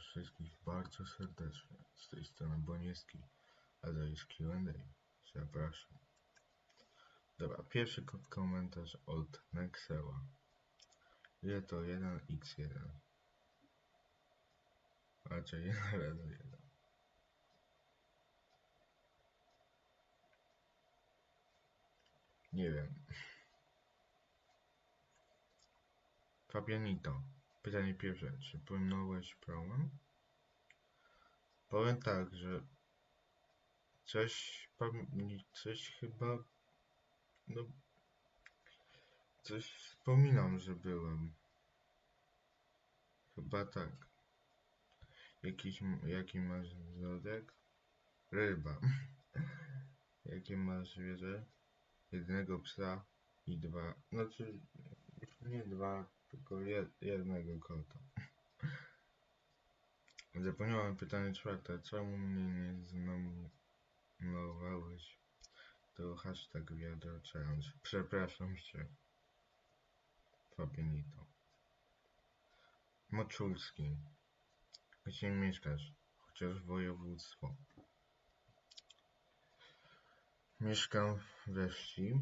wszystkich bardzo serdecznie. Z tej strony Bonieski, a to jest Q&A. Zapraszam. Dobra, pierwszy ko- komentarz od Nexela. Ile to 1x1? Raczej 1 razy 1. Nie wiem. Fabianito. Pytanie pierwsze. Czy płynąłeś promem? Powiem tak, że coś, coś chyba, no, coś wspominam, że byłem. Chyba tak. Jakiś, jaki masz zodiak? Ryba. Jakie masz zwierzę? Jednego psa i dwa, znaczy nie dwa, tylko jed, jednego kota. Zapomniałem pytanie czwarte. Czemu mnie nie znominowałeś do hashtag wiadro challenge? Przepraszam cię. Fabianito. Moczulski. Gdzie mieszkasz? Chociaż województwo. Mieszkam we wsi.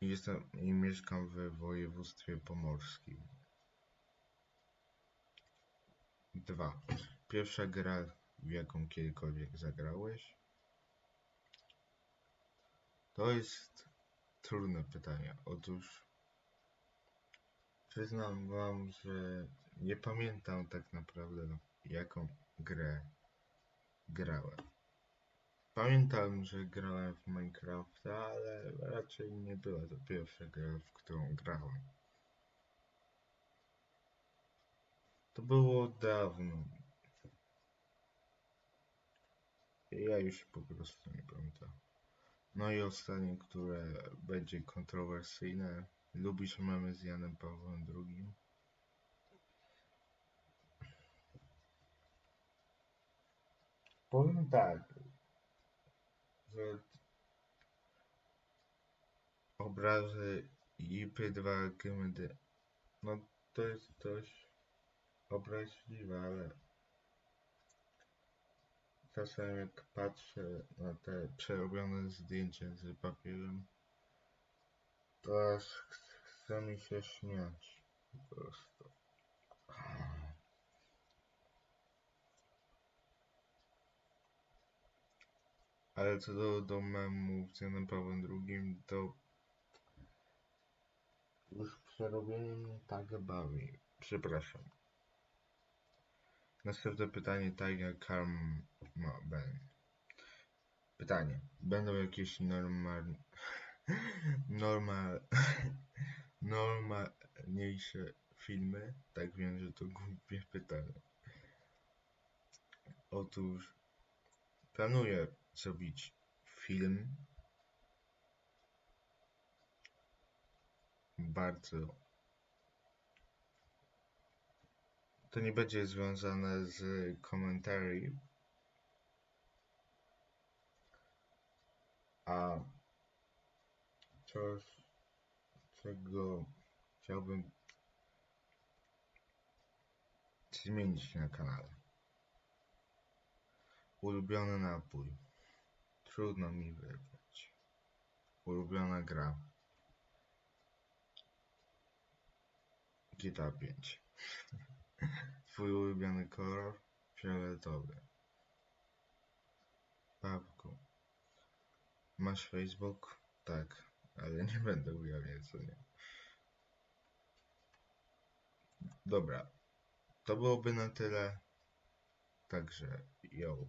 Jestem i mieszkam w województwie pomorskim. Dwa. Pierwsza gra, w jaką kiedykolwiek zagrałeś? To jest trudne pytanie. Otóż przyznam wam, że nie pamiętam tak naprawdę jaką grę grałem. Pamiętam, że grałem w Minecrafta, ale raczej nie była to pierwsza gra, w którą grałem. To było dawno. Ja już po prostu nie pamiętam. No i ostatnie, które będzie kontrowersyjne. Lubisz memy z Janem Pawłem II? Powiem tak, obrazy IP2 GMD, no to jest dość obraźliwe, ale czasem jak patrzę na te przerobione zdjęcia z papierem, to aż ch- chce mi się śmiać po prostu. Ale co do, do memów z Janem Pawłem II, to już przerobienie mnie tak bawi. Przepraszam. Następne pytanie, tak jak Karma Ben. Pytanie. Będą jakieś normal... normal... normalniejsze filmy? Tak wiem, że to głupie pytanie. Otóż planuję zrobić film. Bardzo. To nie będzie związane z komentarzy a coś czego chciałbym zmienić na kanale. Ulubiony napój trudno mi wybrać ulubiona gra GTA 5 Twój ulubiony kolor? Fioletowy. Babku. Masz Facebook? Tak, ale nie będę ujawniać, co nie. Dobra. To byłoby na tyle. Także, yo.